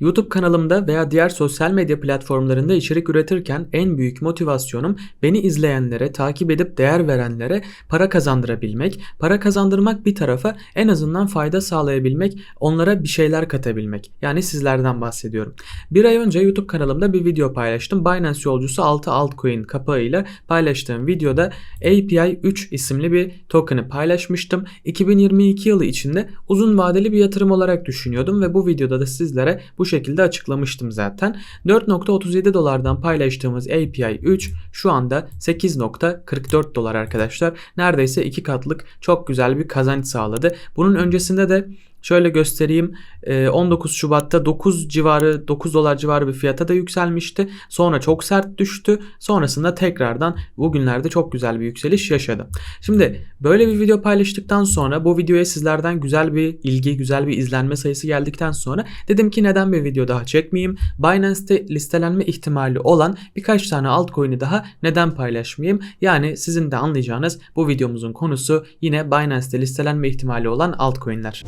YouTube kanalımda veya diğer sosyal medya platformlarında içerik üretirken en büyük motivasyonum beni izleyenlere, takip edip değer verenlere para kazandırabilmek, para kazandırmak bir tarafa en azından fayda sağlayabilmek, onlara bir şeyler katabilmek. Yani sizlerden bahsediyorum. Bir ay önce YouTube kanalımda bir video paylaştım. Binance yolcusu 6 altcoin kapağıyla paylaştığım videoda API 3 isimli bir token'ı paylaşmıştım. 2022 yılı içinde uzun vadeli bir yatırım olarak düşünüyordum ve bu videoda da sizlere bu şekilde açıklamıştım zaten. 4.37 dolardan paylaştığımız API 3 şu anda 8.44 dolar arkadaşlar. Neredeyse iki katlık çok güzel bir kazanç sağladı. Bunun öncesinde de Şöyle göstereyim. 19 ee, Şubat'ta 9 civarı 9 dolar civarı bir fiyata da yükselmişti. Sonra çok sert düştü. Sonrasında tekrardan bugünlerde çok güzel bir yükseliş yaşadı. Şimdi böyle bir video paylaştıktan sonra bu videoya sizlerden güzel bir ilgi, güzel bir izlenme sayısı geldikten sonra dedim ki neden bir video daha çekmeyeyim? Binance'te listelenme ihtimali olan birkaç tane altcoin'i daha neden paylaşmayayım? Yani sizin de anlayacağınız bu videomuzun konusu yine Binance'te listelenme ihtimali olan altcoin'ler.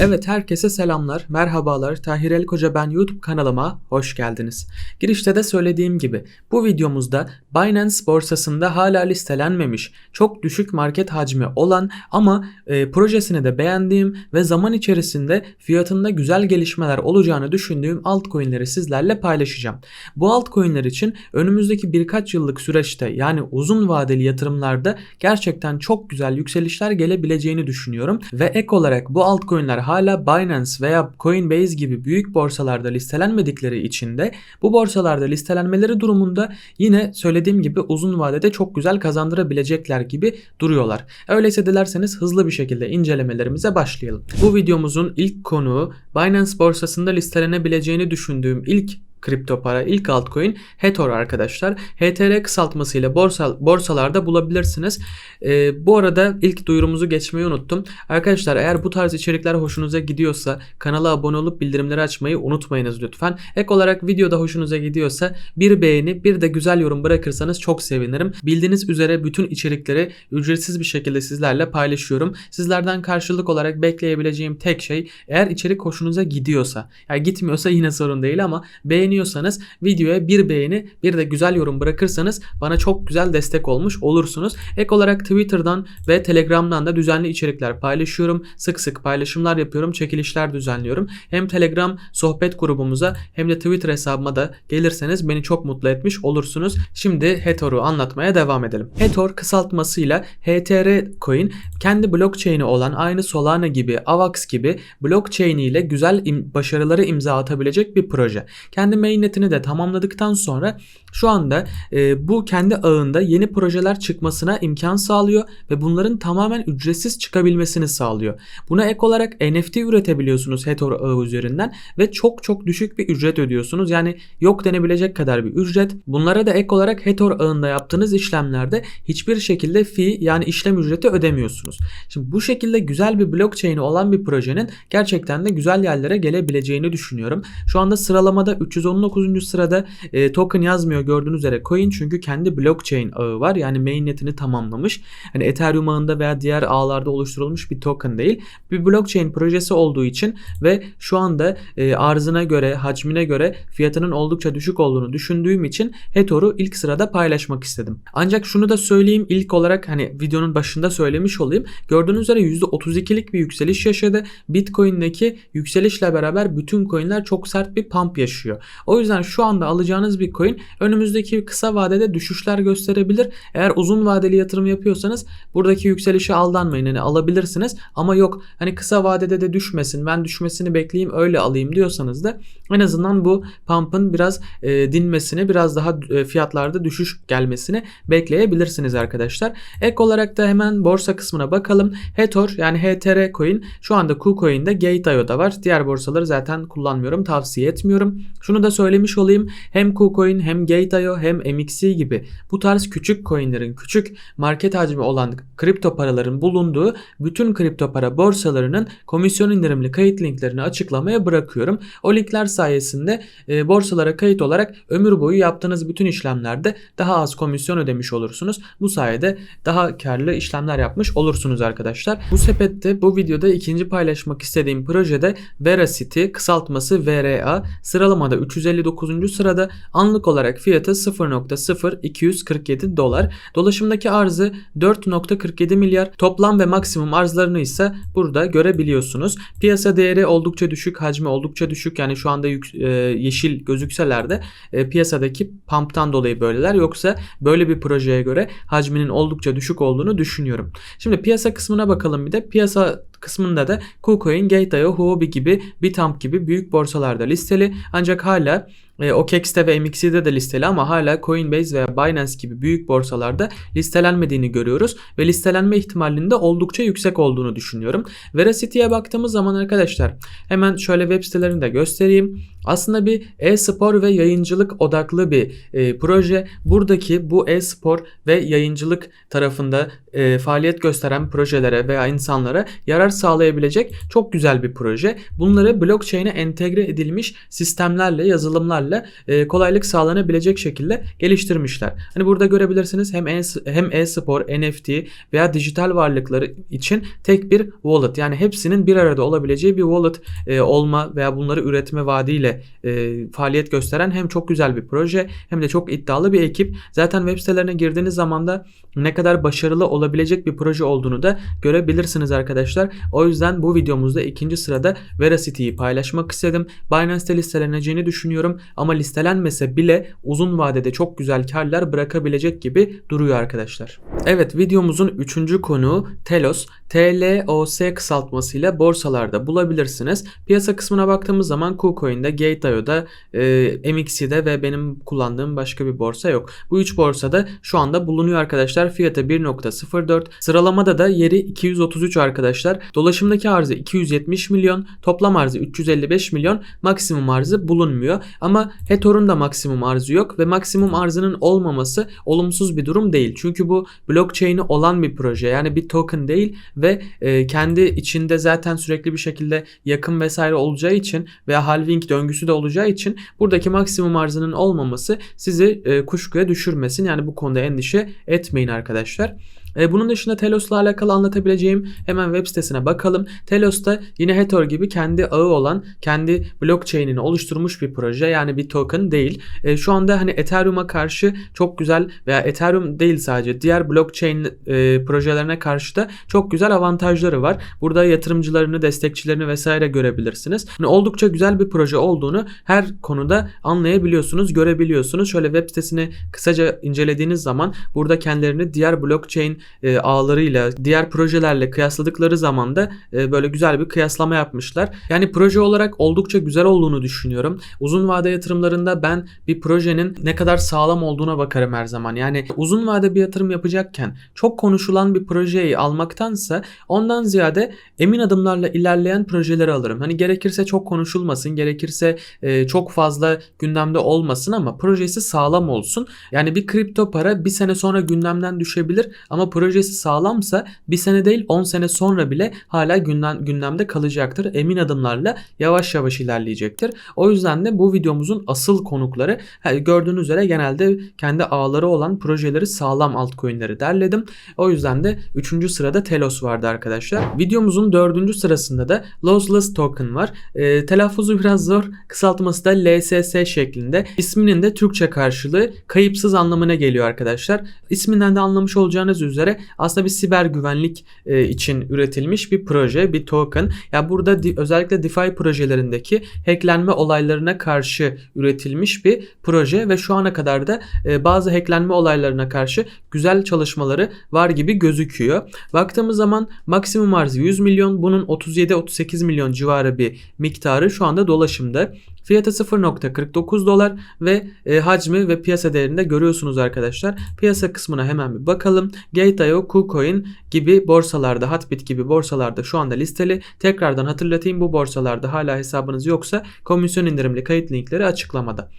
Evet herkese selamlar, merhabalar. Tahir El Koca ben YouTube kanalıma hoş geldiniz. Girişte de söylediğim gibi bu videomuzda Binance borsasında hala listelenmemiş, çok düşük market hacmi olan ama e, projesini de beğendiğim ve zaman içerisinde fiyatında güzel gelişmeler olacağını düşündüğüm altcoin'leri sizlerle paylaşacağım. Bu altcoin'ler için önümüzdeki birkaç yıllık süreçte yani uzun vadeli yatırımlarda gerçekten çok güzel yükselişler gelebileceğini düşünüyorum ve ek olarak bu altcoin'ler hala Binance veya Coinbase gibi büyük borsalarda listelenmedikleri için de bu borsalarda listelenmeleri durumunda yine söylediğim gibi uzun vadede çok güzel kazandırabilecekler gibi duruyorlar. Öyleyse dilerseniz hızlı bir şekilde incelemelerimize başlayalım. Bu videomuzun ilk konuğu Binance borsasında listelenebileceğini düşündüğüm ilk kripto para ilk altcoin Hathor arkadaşlar. HTR kısaltmasıyla borsa, borsalarda bulabilirsiniz. Ee, bu arada ilk duyurumuzu geçmeyi unuttum. Arkadaşlar eğer bu tarz içerikler hoşunuza gidiyorsa kanala abone olup bildirimleri açmayı unutmayınız lütfen. Ek olarak videoda hoşunuza gidiyorsa bir beğeni bir de güzel yorum bırakırsanız çok sevinirim. Bildiğiniz üzere bütün içerikleri ücretsiz bir şekilde sizlerle paylaşıyorum. Sizlerden karşılık olarak bekleyebileceğim tek şey eğer içerik hoşunuza gidiyorsa yani gitmiyorsa yine sorun değil ama beğeni beğeniyorsanız videoya bir beğeni bir de güzel yorum bırakırsanız bana çok güzel destek olmuş olursunuz. Ek olarak Twitter'dan ve Telegram'dan da düzenli içerikler paylaşıyorum. Sık sık paylaşımlar yapıyorum, çekilişler düzenliyorum. Hem Telegram sohbet grubumuza hem de Twitter hesabıma da gelirseniz beni çok mutlu etmiş olursunuz. Şimdi Hathor'u anlatmaya devam edelim. Hathor kısaltmasıyla HTR coin kendi blockchain'i olan aynı Solana gibi, Avax gibi blockchain ile güzel im başarıları imza atabilecek bir proje. Kendi mainnetini de tamamladıktan sonra şu anda e, bu kendi ağında yeni projeler çıkmasına imkan sağlıyor ve bunların tamamen ücretsiz çıkabilmesini sağlıyor. Buna ek olarak NFT üretebiliyorsunuz Hathor ağı üzerinden ve çok çok düşük bir ücret ödüyorsunuz. Yani yok denebilecek kadar bir ücret. Bunlara da ek olarak Hathor ağında yaptığınız işlemlerde hiçbir şekilde fee yani işlem ücreti ödemiyorsunuz. Şimdi bu şekilde güzel bir blockchain'i olan bir projenin gerçekten de güzel yerlere gelebileceğini düşünüyorum. Şu anda sıralamada 319. sırada e, token yazmıyor gördüğünüz üzere coin çünkü kendi blockchain ağı var. Yani mainnetini tamamlamış. Hani Ethereum ağında veya diğer ağlarda oluşturulmuş bir token değil. Bir blockchain projesi olduğu için ve şu anda e, arzına göre, hacmine göre fiyatının oldukça düşük olduğunu düşündüğüm için Hathor'u ilk sırada paylaşmak istedim. Ancak şunu da söyleyeyim ilk olarak hani videonun başında söylemiş olayım. Gördüğünüz üzere %32'lik bir yükseliş yaşadı. Bitcoin'deki yükselişle beraber bütün coin'ler çok sert bir pump yaşıyor. O yüzden şu anda alacağınız bir coin önümüzdeki kısa vadede düşüşler gösterebilir. Eğer uzun vadeli yatırım yapıyorsanız buradaki yükselişe aldanmayın. Hani alabilirsiniz ama yok hani kısa vadede de düşmesin ben düşmesini bekleyeyim öyle alayım diyorsanız da en azından bu pump'ın biraz e, dinmesini biraz daha e, fiyatlarda düşüş gelmesini bekleyebilirsiniz arkadaşlar. Ek olarak da hemen borsa kısmına bakalım. Hathor yani HTR coin şu anda KuCoin'de Gate.io'da var. Diğer borsaları zaten kullanmıyorum tavsiye etmiyorum. Şunu da da söylemiş olayım. Hem KuCoin hem Gate.io hem MXC gibi bu tarz küçük coinlerin, küçük market hacmi olan kripto paraların bulunduğu bütün kripto para borsalarının komisyon indirimli kayıt linklerini açıklamaya bırakıyorum. O linkler sayesinde e, borsalara kayıt olarak ömür boyu yaptığınız bütün işlemlerde daha az komisyon ödemiş olursunuz. Bu sayede daha karlı işlemler yapmış olursunuz arkadaşlar. Bu sepette bu videoda ikinci paylaşmak istediğim projede Veracity kısaltması VRA sıralamada 359. sırada anlık olarak fiyatı 0.0247 dolar. Dolaşımdaki arzı 4.47 milyar. Toplam ve maksimum arzlarını ise burada görebiliyorsunuz. Piyasa değeri oldukça düşük, hacmi oldukça düşük. Yani şu anda yük, e, yeşil gözükseler de e, piyasadaki pump'tan dolayı böyleler. Yoksa böyle bir projeye göre hacminin oldukça düşük olduğunu düşünüyorum. Şimdi piyasa kısmına bakalım bir de. Piyasa kısmında da KuCoin, Gate.io, Huobi gibi, Bitamp gibi büyük borsalarda listeli. Ancak hala e, OKEX'te ve MXC'de de listeli ama hala Coinbase veya Binance gibi büyük borsalarda listelenmediğini görüyoruz ve listelenme ihtimalinin de oldukça yüksek olduğunu düşünüyorum. Veracity'ye baktığımız zaman arkadaşlar hemen şöyle web sitelerini de göstereyim. Aslında bir e-spor ve yayıncılık odaklı bir e, proje. Buradaki bu e-spor ve yayıncılık tarafında e, faaliyet gösteren projelere veya insanlara yarar sağlayabilecek çok güzel bir proje. Bunları blockchain'e entegre edilmiş sistemlerle, yazılımlarla e, kolaylık sağlanabilecek şekilde geliştirmişler. Hani burada görebilirsiniz hem e, hem e-spor, NFT veya dijital varlıkları için tek bir wallet. Yani hepsinin bir arada olabileceği bir wallet e, olma veya bunları üretme vaadiyle e, faaliyet gösteren hem çok güzel bir proje hem de çok iddialı bir ekip. Zaten web sitelerine girdiğiniz zaman da ne kadar başarılı olabilecek bir proje olduğunu da görebilirsiniz arkadaşlar. O yüzden bu videomuzda ikinci sırada Veracity'yi paylaşmak istedim. Binance'te listeleneceğini düşünüyorum ama listelenmese bile uzun vadede çok güzel karlar bırakabilecek gibi duruyor arkadaşlar. Evet videomuzun üçüncü konuğu Telos. TLOS kısaltmasıyla borsalarda bulabilirsiniz. Piyasa kısmına baktığımız zaman KuCoin'de, Gate.io'da, e, MXC'de ve benim kullandığım başka bir borsa yok. Bu üç borsada şu anda bulunuyor arkadaşlar. Fiyatı 1.04. Sıralamada da yeri 233 arkadaşlar. Dolaşımdaki arzı 270 milyon, toplam arzı 355 milyon, maksimum arzı bulunmuyor. Ama Hetor'un da maksimum arzı yok ve maksimum arzının olmaması olumsuz bir durum değil. Çünkü bu blockchain'i olan bir proje. Yani bir token değil ve e, kendi içinde zaten sürekli bir şekilde yakın vesaire olacağı için veya halving döngüsü de olacağı için buradaki maksimum arzının olmaması sizi e, kuşkuya düşürmesin. Yani bu konuda endişe etmeyin arkadaşlar. E, bunun dışında Telos'la alakalı anlatabileceğim hemen web sitesine bakalım. Telos da yine Hathor gibi kendi ağı olan, kendi blockchain'ini oluşturmuş bir proje. Yani bir token değil. E, şu anda hani Ethereum'a karşı çok güzel veya Ethereum değil sadece diğer blockchain e, projelerine karşı da çok güzel avantajları var. Burada yatırımcılarını, destekçilerini vesaire görebilirsiniz. Yani oldukça güzel bir proje olduğunu her konuda anlayabiliyorsunuz, görebiliyorsunuz. Şöyle web sitesini kısaca incelediğiniz zaman burada kendilerini diğer blockchain e, ağlarıyla diğer projelerle kıyasladıkları zaman da e, böyle güzel bir kıyaslama yapmışlar. Yani proje olarak oldukça güzel olduğunu düşünüyorum. Uzun vade yatırımlarında ben bir projenin ne kadar sağlam olduğuna bakarım her zaman. Yani uzun vade bir yatırım yapacakken çok konuşulan bir projeyi almaktansa ondan ziyade emin adımlarla ilerleyen projeleri alırım. Hani gerekirse çok konuşulmasın, gerekirse e, çok fazla gündemde olmasın ama projesi sağlam olsun. Yani bir kripto para bir sene sonra gündemden düşebilir ama projesi sağlamsa bir sene değil 10 sene sonra bile hala gündem, gündemde kalacaktır. Emin adımlarla yavaş yavaş ilerleyecektir. O yüzden de bu videomuzun asıl konukları gördüğünüz üzere genelde kendi ağları olan projeleri sağlam altcoin'leri derledim. O yüzden de 3. sırada Telos vardı arkadaşlar. Videomuzun 4. sırasında da Lossless Token var. E, telaffuzu biraz zor. Kısaltması da LSS şeklinde. İsminin de Türkçe karşılığı kayıpsız anlamına geliyor arkadaşlar. İsminden de anlamış olacağınız üzere üzere aslında bir siber güvenlik e, için üretilmiş bir proje, bir token. Ya yani burada di, özellikle DeFi projelerindeki hacklenme olaylarına karşı üretilmiş bir proje ve şu ana kadar da e, bazı hacklenme olaylarına karşı güzel çalışmaları var gibi gözüküyor. Baktığımız zaman maksimum arzı 100 milyon, bunun 37-38 milyon civarı bir miktarı şu anda dolaşımda. Fiyatı 0.49 dolar ve e, hacmi ve piyasa değerinde görüyorsunuz arkadaşlar. Piyasa kısmına hemen bir bakalım. Gate.io, KuCoin gibi borsalarda, Hatbit gibi borsalarda şu anda listeli. Tekrardan hatırlatayım bu borsalarda hala hesabınız yoksa komisyon indirimli kayıt linkleri açıklamada.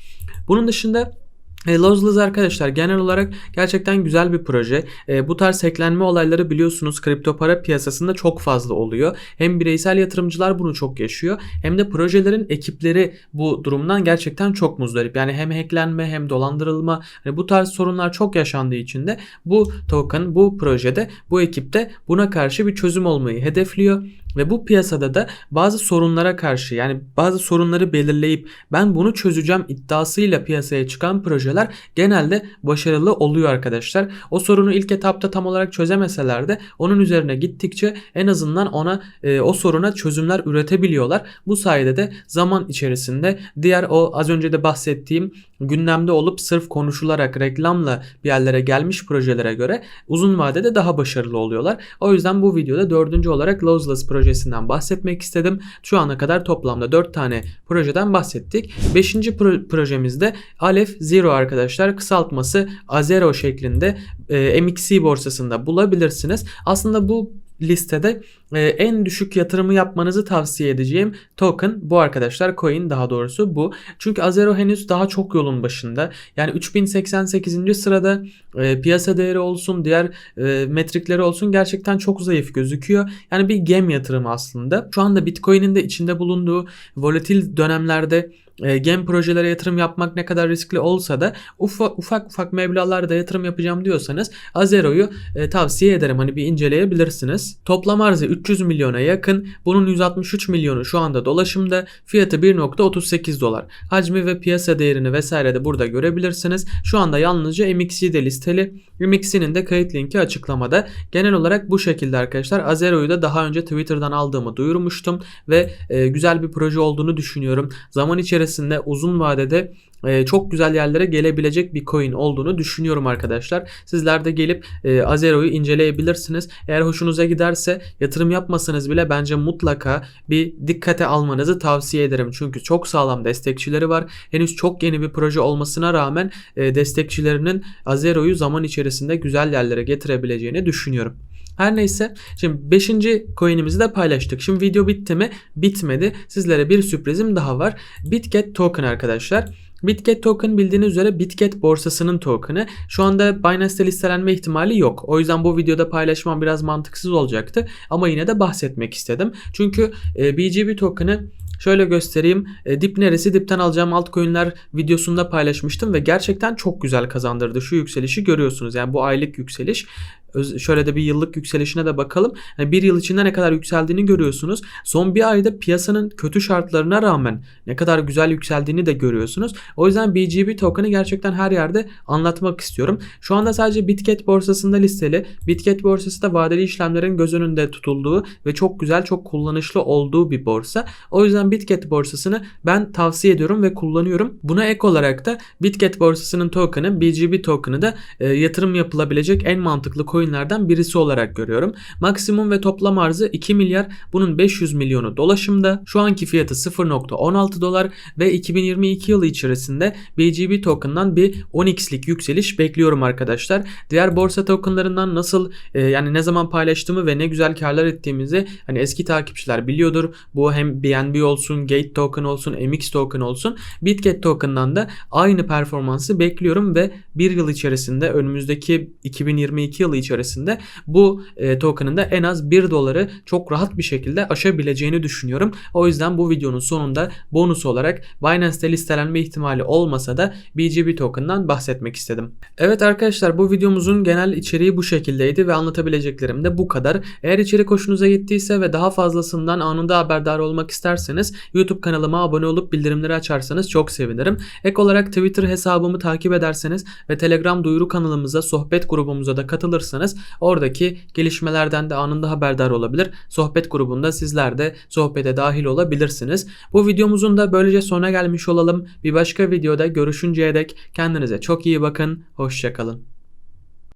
Bunun dışında e, arkadaşlar genel olarak gerçekten güzel bir proje. E, bu tarz hacklenme olayları biliyorsunuz kripto para piyasasında çok fazla oluyor. Hem bireysel yatırımcılar bunu çok yaşıyor hem de projelerin ekipleri bu durumdan gerçekten çok muzdarip. Yani hem hacklenme hem dolandırılma hani bu tarz sorunlar çok yaşandığı için de bu token bu projede bu ekipte buna karşı bir çözüm olmayı hedefliyor. Ve bu piyasada da bazı sorunlara karşı yani bazı sorunları belirleyip ben bunu çözeceğim iddiasıyla piyasaya çıkan projeler genelde başarılı oluyor arkadaşlar. O sorunu ilk etapta tam olarak çözemeseler de onun üzerine gittikçe en azından ona e, o soruna çözümler üretebiliyorlar. Bu sayede de zaman içerisinde diğer o az önce de bahsettiğim gündemde olup sırf konuşularak reklamla bir yerlere gelmiş projelere göre uzun vadede daha başarılı oluyorlar. O yüzden bu videoda dördüncü olarak Lossless projesinden bahsetmek istedim. Şu ana kadar toplamda 4 tane projeden bahsettik. Beşinci pro- projemizde Aleph Zero arkadaşlar kısaltması Azero şeklinde e, MXC borsasında bulabilirsiniz. Aslında bu listede e, en düşük yatırımı yapmanızı tavsiye edeceğim token bu arkadaşlar coin daha doğrusu bu. Çünkü Azero henüz daha çok yolun başında. Yani 3088. sırada e, piyasa değeri olsun diğer e, metrikleri olsun gerçekten çok zayıf gözüküyor. Yani bir gem yatırımı aslında. Şu anda Bitcoin'in de içinde bulunduğu volatil dönemlerde e, gem projelere yatırım yapmak ne kadar riskli olsa da ufak ufak, ufak meblağlarda yatırım yapacağım diyorsanız Azero'yu e, tavsiye ederim. Hani bir inceleyebilirsiniz. Toplam arzı 300 milyona yakın. Bunun 163 milyonu şu anda dolaşımda. Fiyatı 1.38 dolar. Hacmi ve piyasa değerini vesaire de burada görebilirsiniz. Şu anda yalnızca MXC'de listeli. MXC'nin de kayıt linki açıklamada. Genel olarak bu şekilde arkadaşlar. Azero'yu da daha önce Twitter'dan aldığımı duyurmuştum ve e, güzel bir proje olduğunu düşünüyorum. Zaman içerisinde uzun vadede e, çok güzel yerlere gelebilecek bir coin olduğunu düşünüyorum arkadaşlar. Sizler de gelip e, Azero'yu inceleyebilirsiniz. Eğer hoşunuza giderse yatırım yapmasanız bile bence mutlaka bir dikkate almanızı tavsiye ederim. Çünkü çok sağlam destekçileri var. Henüz çok yeni bir proje olmasına rağmen e, destekçilerinin Azero'yu zaman içerisinde güzel yerlere getirebileceğini düşünüyorum. Her neyse şimdi 5. coin'imizi de paylaştık. Şimdi video bitti mi? Bitmedi. Sizlere bir sürprizim daha var. Bitget token arkadaşlar. Bitget token bildiğiniz üzere Bitget borsasının token'ı. Şu anda Binance'te listelenme ihtimali yok. O yüzden bu videoda paylaşmam biraz mantıksız olacaktı. Ama yine de bahsetmek istedim. Çünkü e, BGB token'ı Şöyle göstereyim. E, dip neresi? Dipten alacağım altcoin'ler videosunda paylaşmıştım ve gerçekten çok güzel kazandırdı. Şu yükselişi görüyorsunuz. Yani bu aylık yükseliş şöyle de bir yıllık yükselişine de bakalım. Yani bir yıl içinde ne kadar yükseldiğini görüyorsunuz. Son bir ayda piyasanın kötü şartlarına rağmen ne kadar güzel yükseldiğini de görüyorsunuz. O yüzden BGB token'ı gerçekten her yerde anlatmak istiyorum. Şu anda sadece Bitget borsasında listeli. Bitget borsası da vadeli işlemlerin göz önünde tutulduğu ve çok güzel, çok kullanışlı olduğu bir borsa. O yüzden Bitget borsasını ben tavsiye ediyorum ve kullanıyorum. Buna ek olarak da Bitget borsasının token'ı, BGB token'ı da e, yatırım yapılabilecek en mantıklı coinlerden birisi olarak görüyorum. Maksimum ve toplam arzı 2 milyar. Bunun 500 milyonu dolaşımda. Şu anki fiyatı 0.16 dolar ve 2022 yılı içerisinde BGB token'dan bir 10x'lik yükseliş bekliyorum arkadaşlar. Diğer borsa tokenlarından nasıl e, yani ne zaman paylaştığımı ve ne güzel karlar ettiğimizi hani eski takipçiler biliyordur. Bu hem BNB olsun, Gate token olsun, MX token olsun. Bitget token'dan da aynı performansı bekliyorum ve bir yıl içerisinde önümüzdeki 2022 yılı içerisinde bu e, token'ın da en az 1 doları çok rahat bir şekilde aşabileceğini düşünüyorum. O yüzden bu videonun sonunda bonus olarak Binance'te listelenme ihtimali olmasa da BGB token'dan bahsetmek istedim. Evet arkadaşlar bu videomuzun genel içeriği bu şekildeydi ve anlatabileceklerim de bu kadar. Eğer içerik hoşunuza gittiyse ve daha fazlasından anında haberdar olmak isterseniz YouTube kanalıma abone olup bildirimleri açarsanız çok sevinirim. Ek olarak Twitter hesabımı takip ederseniz ve Telegram duyuru kanalımıza, sohbet grubumuza da katılırsanız oradaki gelişmelerden de anında haberdar olabilir. Sohbet grubunda sizler de sohbete dahil olabilirsiniz. Bu videomuzun da böylece sona gelmiş olalım. Bir başka videoda görüşünceye dek kendinize çok iyi bakın. Hoşçakalın.